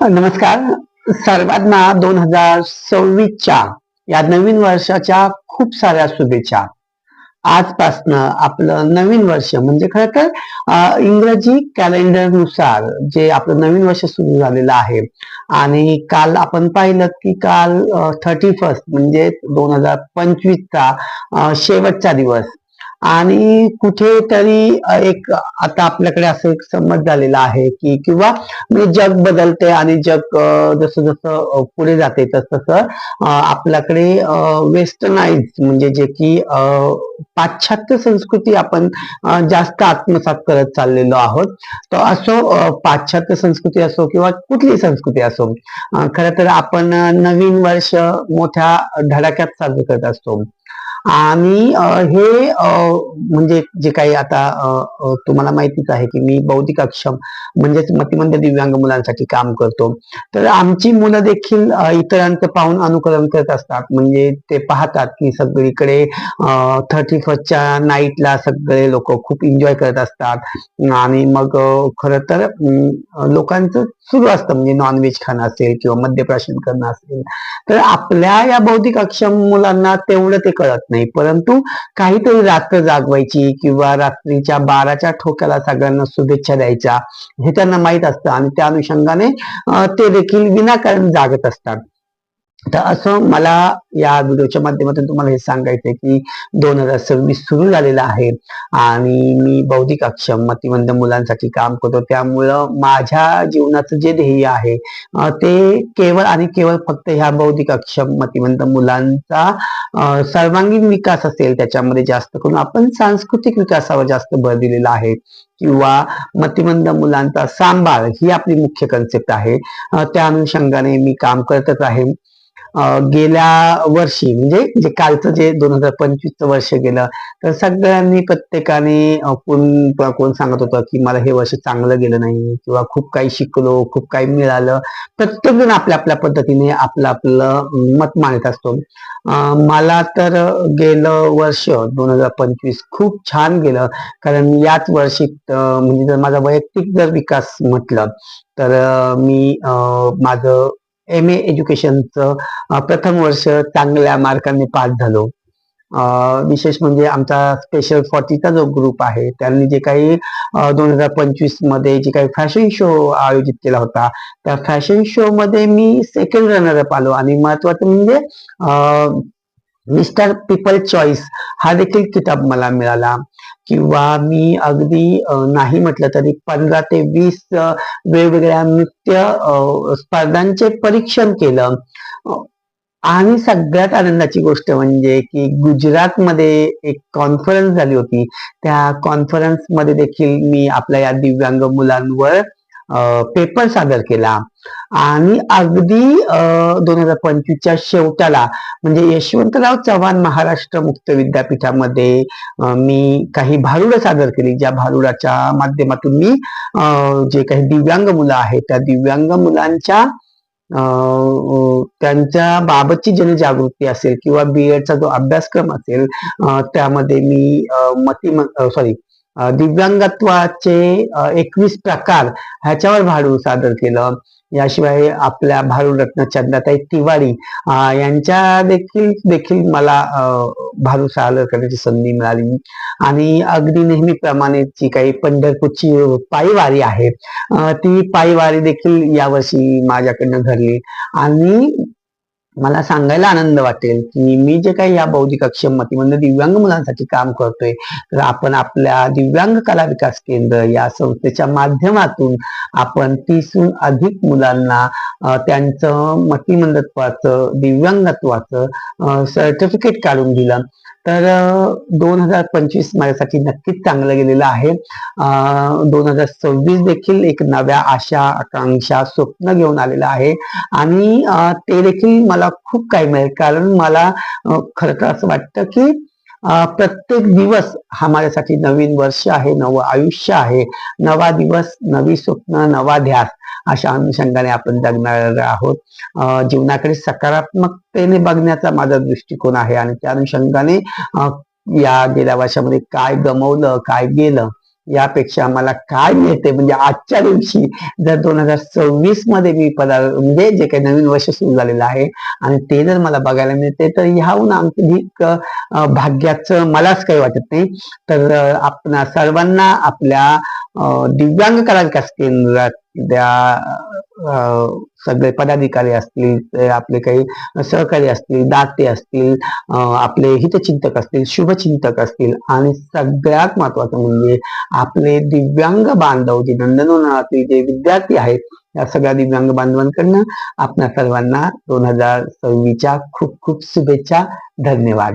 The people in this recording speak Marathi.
नमस्कार. सर्वांना दोन हजार सव्वीसच्या या नवीन वर्षाच्या खूप साऱ्या शुभेच्छा. आजपासनं आपलं नवीन वर्ष म्हणजे खर तर इंग्रजी कॅलेंडरनुसार जे आपलं नवीन वर्ष सुरू झालेलं आहे आणि काल आपण पाहिलं की काल थर्टी फर्स्ट म्हणजे दोन हजार पंचवीसचा शेवटचा दिवस. आणि कुठेतरी एक आता आपल्याकडे असं एक समज झालेला आहे की किंवा जग बदलते आणि जग जसं जसं पुढे जाते तस तसं आपल्याकडे वेस्टर्नाइज म्हणजे जे की पाश्चात्य संस्कृती आपण जास्त आत्मसात करत चाललेलो आहोत. तर असो पाश्चात्य संस्कृती असो किंवा कुठली संस्कृती असो खरं तर आपण नवीन वर्ष मोठ्या धडाक्यात साजरे करत असतो. आणि हे म्हणजे जे काही आता तुम्हाला माहितीच आहे की मी बौद्धिक अक्षम म्हणजेच मतिमंद दिव्यांग मुलांसाठी काम करतो. तर आमची मुलं देखील इतरांचं पाहून अनुकरण करत असतात. म्हणजे ते पाहतात की सगळीकडे थर्टी फर्स्टच्या नाईटला सगळे लोक खूप एन्जॉय करत असतात. आणि मग खरं तर लोकांचं सुरू असतं. म्हणजे नॉनव्हेज खाणं असेल किंवा मद्यप्राशन करणं असेल. तर आपल्या या बौद्धिक अक्षम मुलांना तेवढं ते कळत नाही. परंतु काहीतरी रात्र जागवायची किंवा रात्रीच्या बाराच्या ठोक्याला सगळ्यांना शुभेच्छा द्यायच्या हे त्यांना माहीत असतं आणि त्या अनुषंगाने ते देखील विनाकारण जागत असतात. तर असं मला या व्हिडिओच्या माध्यमातून तुम्हाला हे सांगायचंय की दोन हजार सव्वीस सुरू झालेलं आहे आणि मी बौद्धिक अक्षम मतिमंद मुलांसाठी काम करतो. त्यामुळं माझ्या जीवनाचं जे ध्येय आहे ते केवळ आणि केवळ फक्त ह्या बौद्धिक अक्षम मतिमंद मुलांचा सर्वांगीण विकास असेल त्याच्यामध्ये जास्त करून आपण सांस्कृतिक विकासावर जास्त भर दिलेला आहे किंवा मतिमंद मुलांचा सांभाळ ही आपली मुख्य कन्सेप्ट आहे. त्या अनुषंगाने मी काम करतच आहे. गेल्या वर्षी म्हणजे जे कालचं जे दोन हजार पंचवीसचं वर्ष गेलं तर सगळ्यांनी प्रत्येकाने कोण कोण सांगत होतं की मला हे वर्ष चांगलं गेलं नाही किंवा खूप काही शिकलो खूप काही मिळालं. प्रत्येक जण आपल्या आपल्या पद्धतीने आपलं आपलं मत मांडत असतो. मला तर गेलं वर्ष दोन हजार पंचवीस खूप छान गेलं. कारण याच वर्षी म्हणजे जर माझा वैयक्तिक जर विकास म्हटलं तर मी माझं एम ए एज्युकेशनचं प्रथम वर्ष चांगल्या मार्कांनी पास झालो. विशेष म्हणजे आमचा स्पेशल फॉर्टीचा जो ग्रुप आहे त्यांनी जे काही दोन हजार पंचवीसमध्ये जे काही फॅशन शो आयोजित केला होता त्या फॅशन शो मध्ये मी सेकंड रनरअप आलो. आणि महत्वाचं म्हणजे मिस्टर पीपल चॉईस हा देखील किताब मला मिळाला. किंवा मी अगदी नाही म्हटलं तरी पंधरा ते वीस वेगवेगळ्या नृत्य स्पर्धांचे परीक्षण केलं. आणि सगळ्यात आनंदाची गोष्ट म्हणजे की गुजरातमध्ये एक कॉन्फरन्स झाली होती. त्या कॉन्फरन्समध्ये देखील मी आपल्या या दिव्यांग मुलांवर पेपर सादर केला. आणि अगदी दोन हजार पंचवीसच्या शेवटाला म्हणजे यशवंतराव चव्हाण महाराष्ट्र मुक्त विद्यापीठामध्ये मी काही भारुडं सादर केली. ज्या भारुडाच्या माध्यमातून मी अं, जे काही दिव्यांग मुलं आहेत त्या दिव्यांग मुलांच्या त्यांच्या बाबतची जनजागृती असेल किंवा बी एडचा जो अभ्यासक्रम असेल त्यामध्ये मी अं, मती सॉरी दिव्यांगत्वाचे एकवीस प्रकार ह्याच्यावर भाडू सादर केलं. याशिवाय आपल्या भारूरत्न चंदाताई तिवारी यांच्या देखील देखील मला भारू सादर करण्याची संधी मिळाली. आणि अगदी नेहमीप्रमाणे जी काही पंढरपूरची पायीवारी आहे. ती पायीवारी देखील यावर्षी माझ्याकडनं घडली. आणि मला सांगायला आनंद वाटेल की मी जे काही या बौद्धिक अक्षम म्हणजे दिव्यांग मुलांसाठी काम करतोय तर आपण आपल्या दिव्यांग कला विकास केंद्र या संस्थेच्या माध्यमातून आपण तीसहून अधिक मुलांना त्यांचं मतिमंदत्वाचं दिव्यांगत्वाचं सर्टिफिकेट काढून दिलं. तर दोन हजार पंचवीस माझ्यासाठी नक्कीच चांगलं गेलेलं आहे. दोन हजार सव्वीस देखील एक नव्या आशा आकांक्षा स्वप्न घेऊन आलेलं आहे. आणि ते देखील मला खूप काही मिळेल. कारण मला खरं तर असं वाटतं की प्रत्येक दिवस हा माझ्यासाठी नवीन वर्ष आहे नवं आयुष्य आहे नवा दिवस नवी स्वप्न नवा ध्यास अशा अनुषंगाने आपण जगणार आहोत. जीवनाकडे सकारात्मकतेने बघण्याचा माझा दृष्टिकोन आहे आणि त्या अनुषंगाने या गेल्या वर्षामध्ये काय गमवलं काय गेलं यापेक्षा मला काय मिळते? म्हणजे आजच्या दिवशी जर दोन हजार सव्वीसमध्ये मी पदा म्हणजे जे काही नवीन वर्ष सुरू झालेलं आहे आणि ते जर मला बघायला मिळते तर ह्याहून अधिक भाग्याचं मलाच काही वाटत नाही. तर आपण सर्वांना आपल्या दिव्यांग कला केंद्रात सगळे पदाधिकारी असतील आपले काही सहकारी असतील दाते असतील आपले हितचिंतक असतील शुभचिंतक असतील आणि सगळ्यात महत्वाचं म्हणजे आपले दिव्यांग बांधव जे नंदनवनातील जे विद्यार्थी आहेत या सगळ्या दिव्यांग बांधवांकडनं आपल्या सर्वांना दोन हजार सव्वीसच्या खूप खूप शुभेच्छा धन्यवाद.